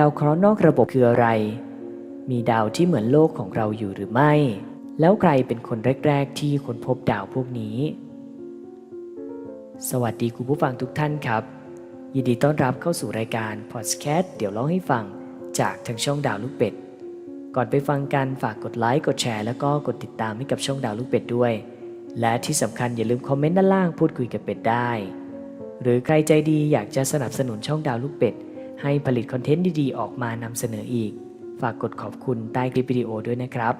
ดาวเคราะห์นอกระบบคืออะไร มีดาวที่เหมือนโลกของเราอยู่หรือไม่ แล้วใครเป็นคนแรก ๆ ที่ค้นพบดาวพวกนี้ สวัสดีคุณผู้ฟังทุกท่านครับ ยินดีต้อนรับเข้าสู่รายการพอดแคสต์เดี๋ยวเล่าให้ฟังจากทางช่องดาวลูกเป็ด ก่อนไปฟังกันฝากกดไลค์กดแชร์แล้วก็กดติดตามให้กับช่องดาวลูกเป็ดด้วย และที่สำคัญอย่าลืมคอมเมนต์ด้านล่างพูดคุยกับเป็ดได้ หรือใครใจดีอยากจะสนับสนุนช่องดาวลูกเป็ด ให้ผลิตคอนเทนต์ดีๆ ออกมานำเสนออีก ฝากกดขอบคุณใต้คลิปวิดีโอด้วยนะครับ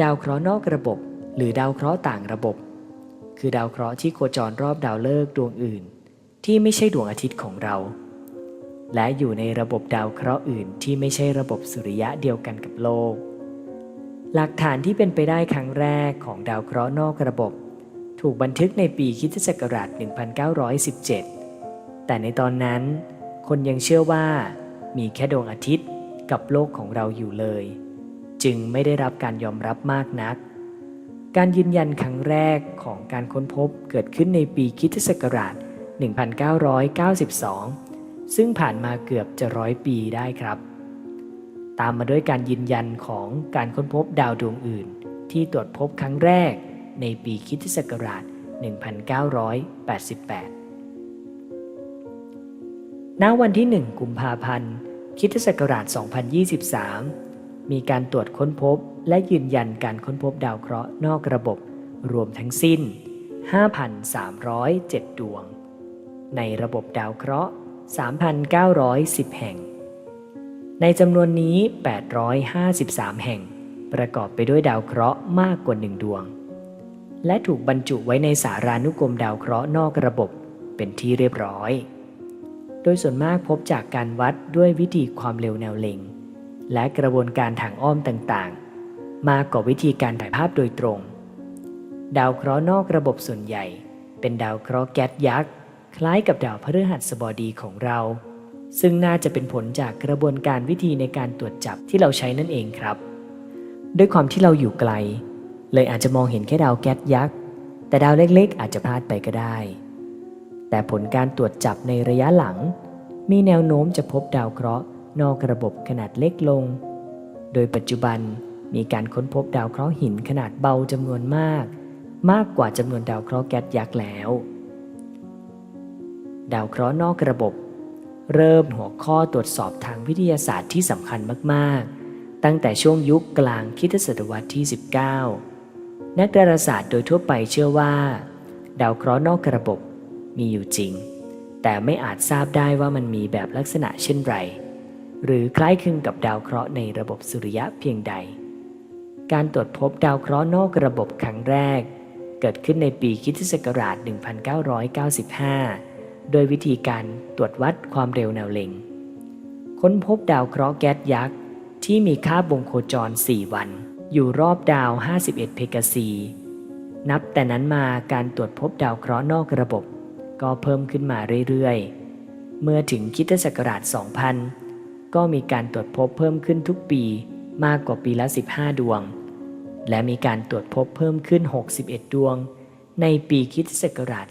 ดาวเคราะห์นอกระบบ หรือดาวเคราะห์ต่างระบบ คือดาวเคราะห์ที่โคจรรอบดาวฤกษ์ดวงอื่น ที่ไม่ใช่ดวงอาทิตย์ของเรา และอยู่ในระบบดาวเคราะห์อื่นที่ไม่ใช่ระบบสุริยะเดียวกันกับโลก หลักฐานที่เป็นไปได้ครั้งแรกของดาวเคราะห์นอกระบบ ถูกบันทึกในปีคิศักราช1917 แต่ในตอนนั้น คนยังเชื่อว่ามีแค่ดวงอาทิตย์กับโลกของเราอยู่เลย จึงไม่ได้รับการยอมรับมากนัก การยืนยันครั้งแรกของการค้นพบเกิดขึ้นในปีคริสตศักราช 1992 ซึ่งผ่านมาเกือบจะร้อยปีได้ครับ ตามมาด้วยการยืนยันของการค้นพบดาวดวงอื่น ที่ตรวจพบครั้งแรกในปีคริสตศักราช 1988 ณวันที่ 1 กุมภาพันธ์คริสตศักราช 2023 มีการตรวจค้นพบและยืนยันการค้นพบดาวเคราะห์นอกระบบรวมทั้งสิ้น 5,307 ดวง ในระบบดาวเคราะห์ 3,910 แห่ง ในจำนวนนี้ 853 แห่ง ประกอบไปด้วยดาวเคราะห์มากกว่า 1 ดวง และถูกบรรจุไว้ในสารานุกรมดาวเคราะห์นอกระบบเป็นที่เรียบร้อย โดยส่วนมากพบจากการวัดด้วยวิธีความเร็วแนวเล็ง และกระบวนการทางอ้อมต่างๆ มากกว่าวิธีการถ่ายภาพโดยตรง ดาวเคราะห์นอกระบบส่วนใหญ่ เป็นดาวเคราะห์แก๊สยักษ์ คล้ายกับดาวพฤหัสบดีของเรา ซึ่งน่าจะเป็นผลจากกระบวนการวิธีในการตรวจจับที่เราใช้นั่นเองครับ ด้วยความที่เราอยู่ไกล เลยอาจจะมองเห็นแค่ดาวแก๊สยักษ์ แต่ดาวเล็กๆ อาจจะพลาดไปก็ได้ แต่ผลการตรวจจับในระยะหลัง มีแนวโน้มจะพบดาวเคราะห์นอกระบบขนาดเล็กลง โดยปัจจุบันมีการค้นพบดาวเคราะห์หินขนาดเบาจำนวนมาก มากกว่าจำนวนดาวเคราะห์แก๊สยักษ์แล้ว ดาวเคราะห์นอกระบบ เริ่มหัวข้อตรวจสอบทางวิทยาศาสตร์ที่สำคัญมากๆ ตั้งแต่ช่วงยุคกลางคริสตศตวรรษที่ 19 นักดาราศาสตร์โดยทั่วไปเชื่อว่า ดาวเคราะห์นอกระบบ มีอยู่จริง แต่ไม่อาจทราบได้ว่ามันมีแบบลักษณะเช่นไร หรือคล้ายคลึงกับดาวเคราะห์ในระบบสุริยะเพียงใด การตรวจพบดาวเคราะห์นอกระบบครั้งแรก เกิดขึ้นในปีคริสตศักราช 1995 โดยวิธีการตรวจวัดความเร็วแนวเล็ง ค้นพบดาวเคราะห์แก๊สยักษ์ที่มีค่าบงโคจร 4 วัน อยู่รอบดาว 51 เพกาซี นับแต่นั้นมาการตรวจพบดาวเคราะห์นอกระบบ ก็เพิ่มขึ้นมาเรื่อยๆ เมื่อถึงคริสตศักราช 2000 ก็มีการตรวจพบเพิ่มขึ้นทุกปีมากกว่าปีละ 15 ดวง และมีการตรวจพบเพิ่มขึ้น 61 ดวง ในปีคริสตศักราช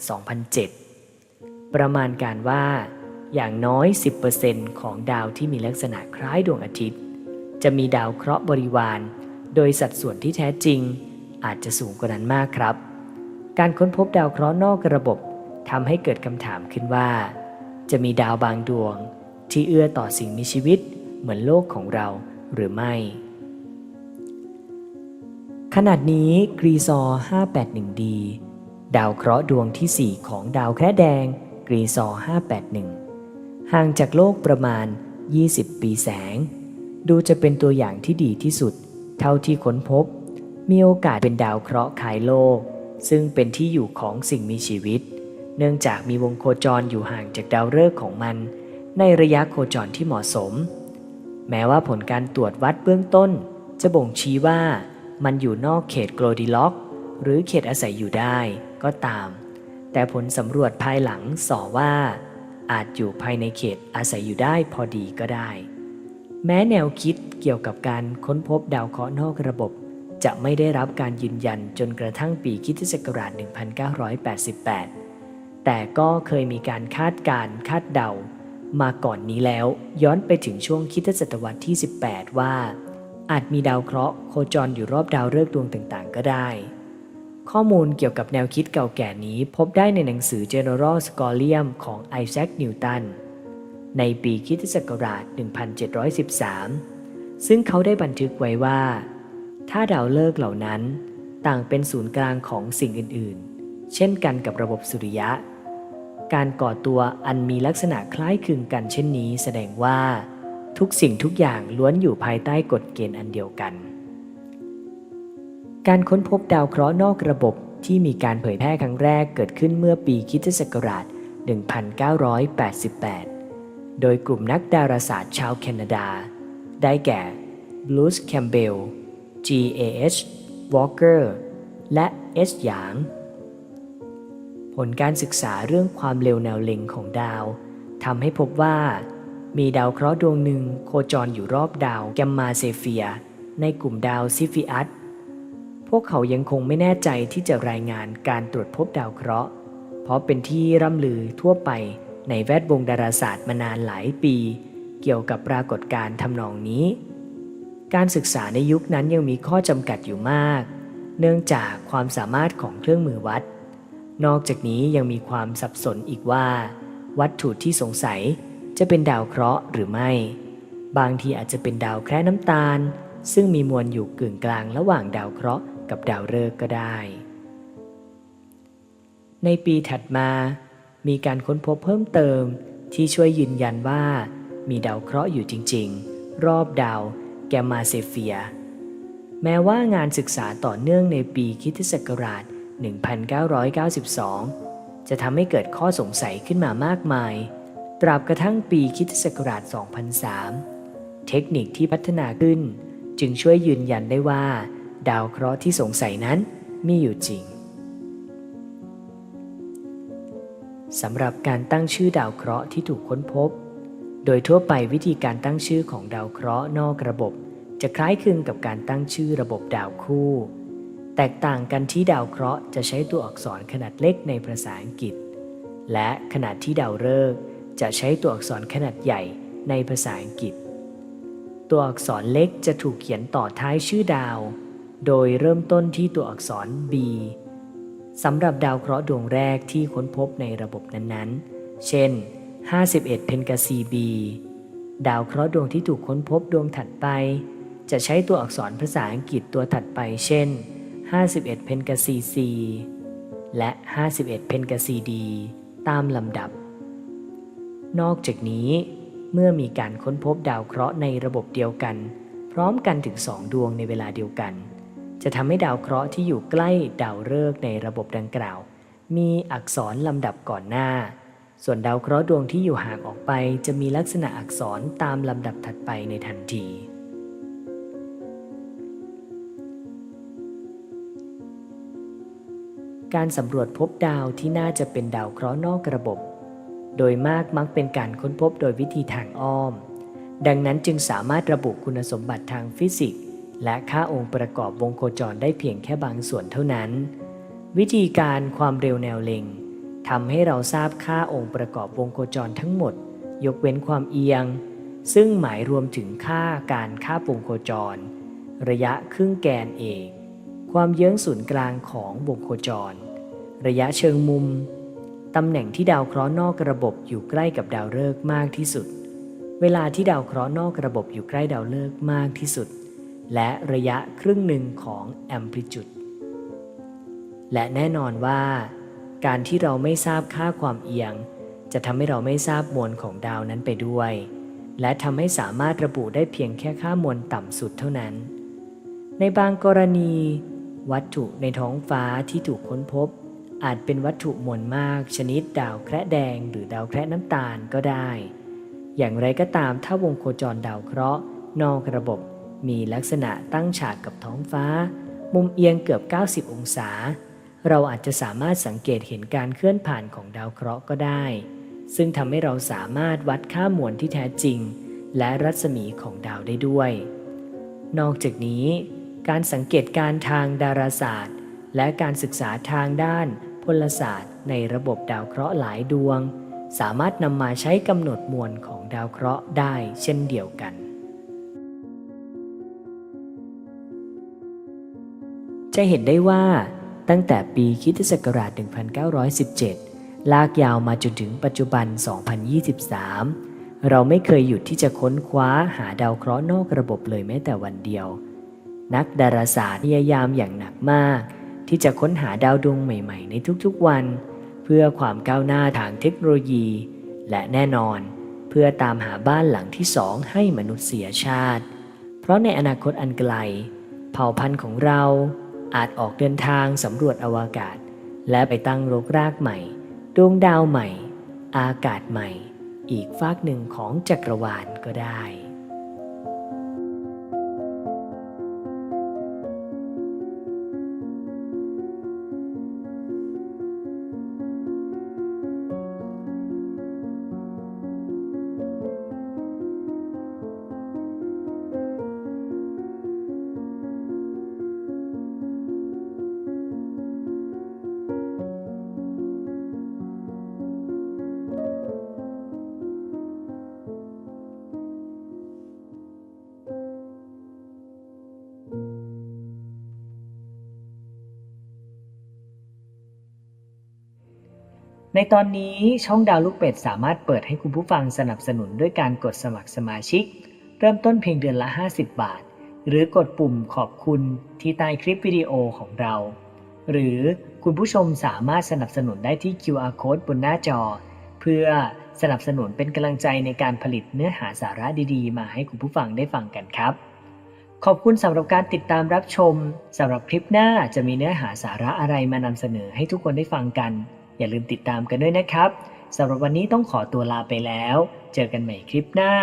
2007 ประมาณการว่าอย่างน้อย 10%ของดาวที่มีลักษณะคล้ายดวงอาทิตย์ จะมีดาวเคราะห์บริวาร โดยสัดส่วนที่แท้จริง อาจจะสูงกว่านั้นมากครับ การค้นพบดาวเคราะห์นอกระบบ ทำให้เกิดคำถามขึ้นว่า จะมีดาวบางดวงที่เอื้อต่อสิ่งมีชีวิตเหมือนโลกของเราหรือไม่ ขนาดนี้กรีซอร์ 581d ดาวเคราะห์ดวงที่ 4 ของดาวแคระแดงกรีซอร์581 ห่างจากโลกประมาณ 20 ปีแสง ดูจะเป็นตัวอย่างที่ดีที่สุด เท่าที่ค้นพบ มีโอกาสเป็นดาวเคราะห์คล้ายโลก ซึ่งเป็นที่อยู่ของสิ่งมีชีวิต เนื่องจากมีวงโคจรอยู่ห่างจากดาวฤกษ์ของมัน ในระยะโคจรที่เหมาะสม แม้ว่าผลการตรวจวัดเบื้องต้น จะบ่งชี้ว่ามันอยู่นอกเขตโกลดิล็อก หรือเขตอาศัยอยู่ได้ก็ตาม แต่ผลสำรวจภายหลังสอว่า อาจอยู่ภายในเขตอาศัยอยู่ได้พอดีก็ได้ แม้แนวคิดเกี่ยวกับการค้นพบดาวเคราะห์นอกระบบ จะไม่ได้รับการยืนยันจนกระทั่งปีคริสตศักราช1988 แต่ก็เคยมีการคาดการคาดเดา มาก่อนนี้แล้วย้อนไปถึงช่วงคิดศตวรรษที่ 18 ว่า อาจมีดาวเคราะห์โคจรอยู่รอบดาวฤกษ์ดวงต่างๆ ก็ได้ ข้อมูลเกี่ยวกับแนวคิดเก่าแก่นี้พบได้ในหนังสือ General Scholium ของไอแซค นิวตัน ในปีคริสตศักราช 1713 ซึ่งเขาได้บันทึกไว้ว่า ถ้าดาวฤกษ์เหล่านั้นต่างเป็นศูนย์กลางของสิ่งอื่นๆ เช่นกันกับระบบสุริยะ การก่อตัวอันมีลักษณะคล้ายคลึงกันเช่นนี้แสดงว่า ทุกสิ่งทุกอย่างล้วนอยู่ภายใต้กฎเกณฑ์อันเดียวกัน การค้นพบดาวเคราะห์นอกระบบที่มีการเผยแพร่ครั้งแรกเกิดขึ้นเมื่อปีคริสตศักราช 1988 โดยกลุ่มนักดาราศาสตร์ชาวแคนาดา ได้แก่ Bruce Campbell G.A.H. Walker และ S. หยาง ผลการศึกษาเรื่องความเร็วแนวเล็งของดาวทำให้พบว่ามีดาวเคราะห์ดวงหนึ่งโคจรอยู่รอบดาวแกมมาเซเฟีย ในกลุ่มดาวซิฟิอัสพวกเขายังคงไม่แน่ใจที่จะรายงานการตรวจพบดาวเคราะห์ เพราะเป็นที่ร่ำลือทั่วไปในแวดวงดาราศาสตร์มานานหลายปี เกี่ยวกับปรากฏการณ์ทำนองนี้ การศึกษาในยุคนั้นยังมีข้อจำกัดอยู่มาก เนื่องจากความสามารถของเครื่องมือวัด นอกจากนี้ยังมีความสับสนอีกว่า วัตถุที่สงสัยจะเป็นดาวเคราะห์หรือไม่ บางทีอาจจะเป็นดาวแคระน้ำตาล ซึ่งมีมวลอยู่กึ่งกลางระหว่างดาวเคราะห์กับดาวฤกษ์ก็ได้ ในปีถัดมา มีการค้นพบเพิ่มเติมที่ช่วยยืนยันว่า มีดาวเคราะห์อยู่จริง ๆ รอบดาวแกมมาเซเฟีย แม้ว่างานศึกษาต่อเนื่องในปีคริสตศักราช 1992 จะทำให้เกิดข้อสงสัยขึ้นมามากมาย ตราบกระทั่งปีคริสตศักราช 2003 เทคนิคที่พัฒนาขึ้น จึงช่วยยืนยันได้ว่า ดาวเคราะห์ที่สงสัยนั้นมีอยู่จริงสำหรับการตั้งชื่อดาวเคราะห์ที่ถูกค้นพบ โดยทั่วไปวิธีการตั้งชื่อของดาวเคราะห์นอกระบบ จะคล้ายคลึงกับการตั้งชื่อระบบดาวคู่ แตกต่างกันที่ดาวเคราะห์จะใช้ตัวอักษรขนาดเล็กในภาษาอังกฤษ และขณะที่ดาวฤกษ์จะใช้ตัวอักษรขนาดใหญ่ในภาษาอังกฤษ ตัวอักษรเล็กจะถูกเขียนต่อท้ายชื่อดาว โดยเริ่มต้นที่ตัวอักษร B สำหรับดาวเคราะห์ดวงแรกที่ค้นพบในระบบนั้นๆ เช่น 51 เพนกาซี B ดาวเคราะห์ดวงที่ถูกค้นพบดวงถัดไป จะใช้ตัวอักษรภาษาอังกฤษตัวถัดไป เช่น 51 เพนกาซี C และ 51 เพนกาซี D ตามลำดับ นอกจากนี้ เมื่อมีการค้นพบดาวเคราะห์ในระบบเดียวกัน พร้อมกันถึงสองดวงในเวลาเดียวกัน จะทำให้ดาวเคราะห์ที่อยู่ใกล้ดาวฤกษ์ในระบบดังกล่าว มีอักษรลำดับก่อนหน้า ส่วนดาวเคราะห์ดวงที่อยู่ห่างออกไป จะมีลักษณะอักษรตามลำดับถัดไปในทันที การสำรวจพบดาวที่น่าจะเป็นดาวเคราะห์นอกระบบ โดยมากมักเป็นการค้นพบโดยวิธีทางอ้อม ดังนั้นจึงสามารถระบุคุณสมบัติทางฟิสิกส์ และค่าองค์ประกอบวงโคจรได้เพียงแค่บางส่วนเท่านั้น วิธีการความเร็วแนวเล็งทำให้เราทราบค่าองค์ประกอบวงโคจรทั้งหมด ยกเว้นความเอียง ซึ่งหมายรวมถึงค่าการค่าวงโคจร ระยะครึ่งแกนเอก ความเยื้องศูนย์กลางของวงโคจร ระยะเชิงมุม ตำแหน่งที่ดาวเคราะห์นอกระบบอยู่ใกล้กับดาวฤกษ์มากที่สุด เวลาที่ดาวเคราะห์นอกระบบอยู่ใกล้ดาวฤกษ์มากที่สุด และระยะครึ่งหนึ่งของแอมพลิจูดและแน่นอนว่า การที่เราไม่ทราบค่าความเอียง จะทำให้เราไม่ทราบมวลของดาวนั้นไปด้วย และทำให้สามารถระบุได้เพียงแค่ค่ามวลต่ำสุดเท่านั้น ในบางกรณี วัตถุในท้องฟ้าที่ถูกค้นพบ อาจเป็นวัตถุมวลมากชนิดดาวแคระแดงหรือดาวแคระน้ำตาลก็ได้ อย่างไรก็ตามถ้าวงโคจรดาวเคราะห์ นอกระบบมีลักษณะตั้งฉากกับท้องฟ้า มุมเอียงเกือบ 90 องศา เราอาจจะสามารถสังเกตเห็นการเคลื่อนผ่านของดาวเคราะห์ก็ได้ ซึ่งทำให้เราสามารถวัดค่ามวลที่แท้จริง และรัศมีของดาวได้ด้วย นอกจากนี้ การสังเกตการทางดาราศาสตร์ และการศึกษาทางด้านพลศาสตร์ ในระบบดาวเคราะห์หลายดวง สามารถนำมาใช้กำหนดมวลของดาวเคราะห์ได้เช่นเดียวกัน จะเห็นได้ว่าตั้งแต่ปีคริศักราช 1917 ลากยาวมาจนถึงปัจจุบัน 2023 เราไม่เคยหยุดที่จะค้นคว้าหาดาวเคราะห์นอกระบบเลยแม้แต่วันเดียว นักดาราศาสตร์พยายามอย่างหนักมาก ที่จะค้นหาดาวดวงใหม่ๆ ในทุกๆวัน เพื่อความก้าวหน้าทางเทคโนโลยี และแน่นอน เพื่อตามหาบ้านหลังที่สองให้มนุษยชาติ เพราะในอนาคตอันไกล เผ่าพันธุ์ของเราอาจออกเดินทางสำรวจอวกาศ และไปตั้งรกรากใหม่ ดวงดาวใหม่ อากาศใหม่ อีกฟากหนึ่งของจักรวาลก็ได้ ในตอนนี้ช่องดาวลูกเป็ดสามารถเปิดให้คุณผู้ฟังสนับสนุนด้วยการกดสมัครสมาชิก เริ่มต้นเพียงเดือนละ 50 บาท หรือกดปุ่มขอบคุณที่ใต้คลิปวิดีโอของเรา หรือคุณผู้ชมสามารถสนับสนุนได้ที่ QR code บนหน้าจอ เพื่อสนับสนุนเป็นกำลังใจในการผลิตเนื้อหาสาระดีๆ มาให้คุณผู้ฟังได้ฟังกันครับ ขอบคุณสำหรับการติดตามรับชมสำหรับคลิปหน้าจะมีเนื้อหาสาระอะไรมานำเสนอให้ทุกคนได้ฟังกัน อย่าลืมติดตามกันด้วยนะครับสำหรับวันนี้ต้องขอตัวลาไปแล้ว เจอกันใหม่คลิปหน้า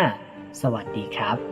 สวัสดีครับ